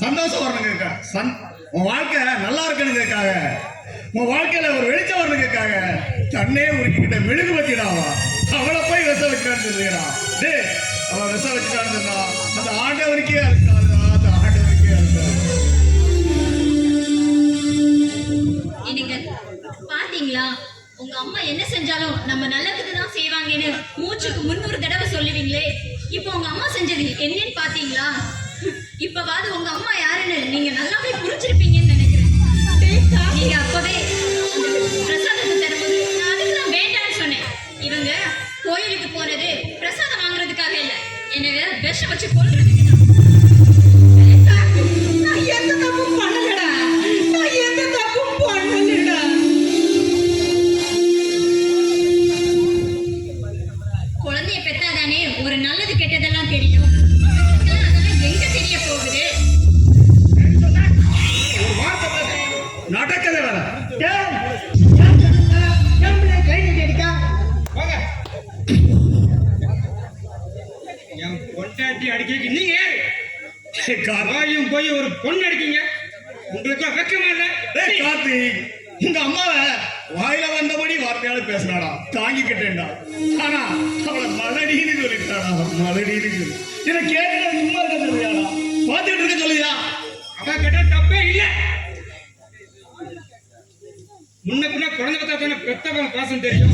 சந்தோஷம் வரணுங்க சந் உன் வாழ்க்கை நல்லா இருக்கணுங்கிறதுக்காக உன் வாழ்க்கையில ஒரு வெளிச்சம் வரணுங்கிறதுக்காக தன்னே உருக்கிட்ட மெழுகு பத்திடாவா அவளை போய் விச வைக்கிறான்னு சொல்லுறா டேய் அவன் விச வச்சுட்டான்னு சொன்னா அந்த ஆண்டவருக்கே இருக்காது அந்த ஆண்டவருக்கே இருக்காது பாத்தீங்களா? உங்க அம்மா என்ன செஞ்சாலும் நம்ம நல்லதுக்கு தான் செய்வாங்கன்னு மூச்சுக்கு முன்னூறு தடவை சொல்லுவீங்களே. இப்போ உங்க அம்மா செஞ்சது என்னன்னு பாத்தீங்களா? இப்பவாது உங்க அம்மா யாருன்னு நீங்க நல்லாவே புரிஞ்சிருப்பீங்கன்னு நினைக்கிறேன். நீங்க அப்பவே பிரசாதத்தை தரும்போது நான் அதுக்கு தான் வேண்டாம்னு சொன்னேன். இவங்க கோயிலுக்கு போனது பிரசாதம் வாங்குறதுக்காக இல்ல எனவே விஷம் வச்சு கொல்றதுக்கு தான். நான் எந்த தப்பும் பண்ணலடா. நான் எந்த தப்பும் பண்ணலடா. குழந்தைய பெத்தாதானே ஒரு நல்லது கெட்டதெல்லாம் தெரியும். நடக்கவே என் பொண்டாட்டி அடிக்க நீங்க யாரு போயும் போய் ஒரு பொண்ணு அடிக்கீங்க. உங்களுக்கு வெக்கமா இல்ல? டேய் கார்த்தி உங்க அம்மாவை வாயில வந்தபடி வார்த்தையால பேசினாடா. தாங்கிக்கிட்டேன்டா. ஆனா அவளை மலடின்னு சொல்லிட்டாடா மலடின்னு சொல்லி. இதை கேட்டு சும்மா இருக்க சொல்லியாடா பார்த்துட்டு இருக்க சொல்லியா அவன் கிட்ட தப்பே இல்ல. முன்ன பின்ன குழந்தை பார்த்தா தானே பெத்தவன் பாசம் தெரியும்.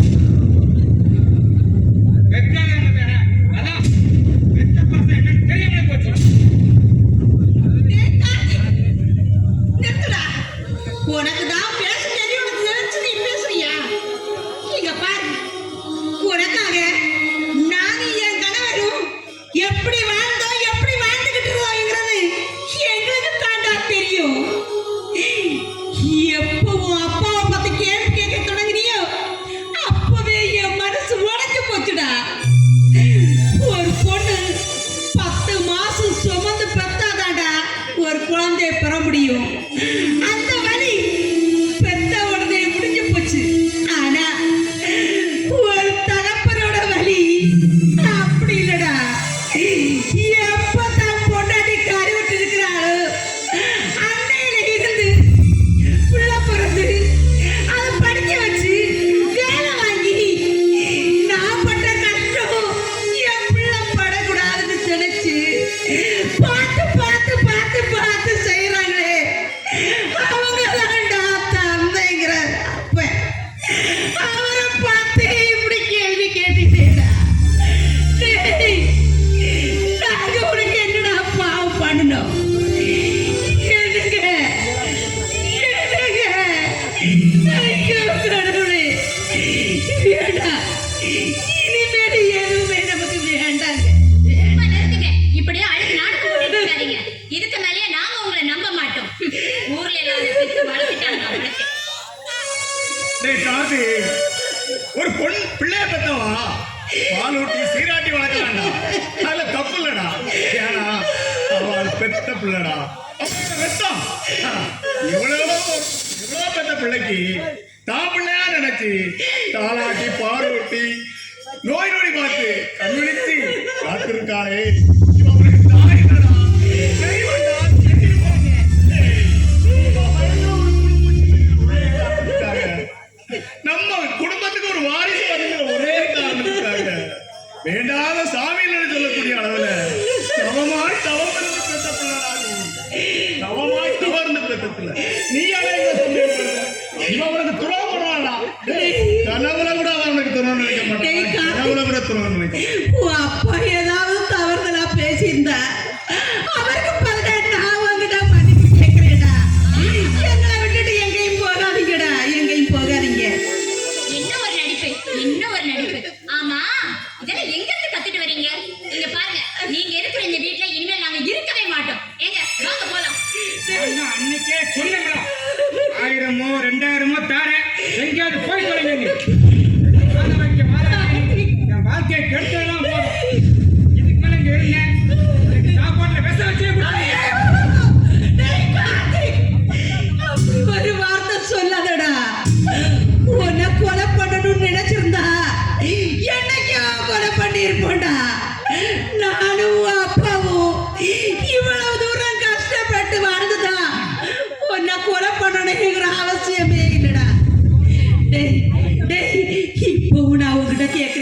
ஊர்ல எல்லாரும் ஒரு பொண்ணு பிள்ளைய பெத்தவா? பால் ஊட்டி சீராட்டி வளர்க்கலாம்டா அதுல தப்பு இல்லடா. ஏன்னா அவள் பெத்த பிள்ளைடா. அவளோட ரத்தம் இவ்வளவு இவ்வளவு பெத்த பிள்ளைக்கு தான் பிள்ளையா நினைச்சு தாளாட்டி பாலூட்டி நோய் நொடி பார்த்து கண்விழித்து காத்திருக்காளே. நீ இவன் பண்ணுவானா கனவுல கூட அவன் நினைக்க மாட்டான். கனவுல கூட நினைக்க. உன் அப்பா ஏதாவது தவறுதலா பேசியிருந்தா அவருக்கு பதிலா நான் எங்களை விட்டுட்டு எங்கேயும் போகாதீங்கடா எங்கேயும் போகாதீங்க. என்ன ஒரு நடிப்பு? என்ன ஒரு நடிப்பு? ஆமா இதெல்லாம் எங்க இருந்து கத்துட்டு வரீங்க? இங்க பாருங்க நீங்க இருக்கிற இந்த அன்னைக்கே சொன்னேங்களா ஆயிரமோ ரெண்டாயிரமோ தார. எங்கேயாவது போய் தொலைங்க என் வாழ்க்கையை கெடுத்ததெல்லாம் போதும். இதுக்கு இருந்தேன் வச்சே ஒரு வார்த்தை சொல்லாதடா. உன்னை கொலை பண்ணணும்னு நினைச்சிருந்தா என்னைக்கோ கொலை பண்ணியிருப்போம்டா. நான் இப்போ நான் உங்ககிட்ட கேட்க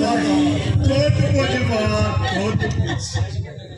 Baba, Lord, what you are,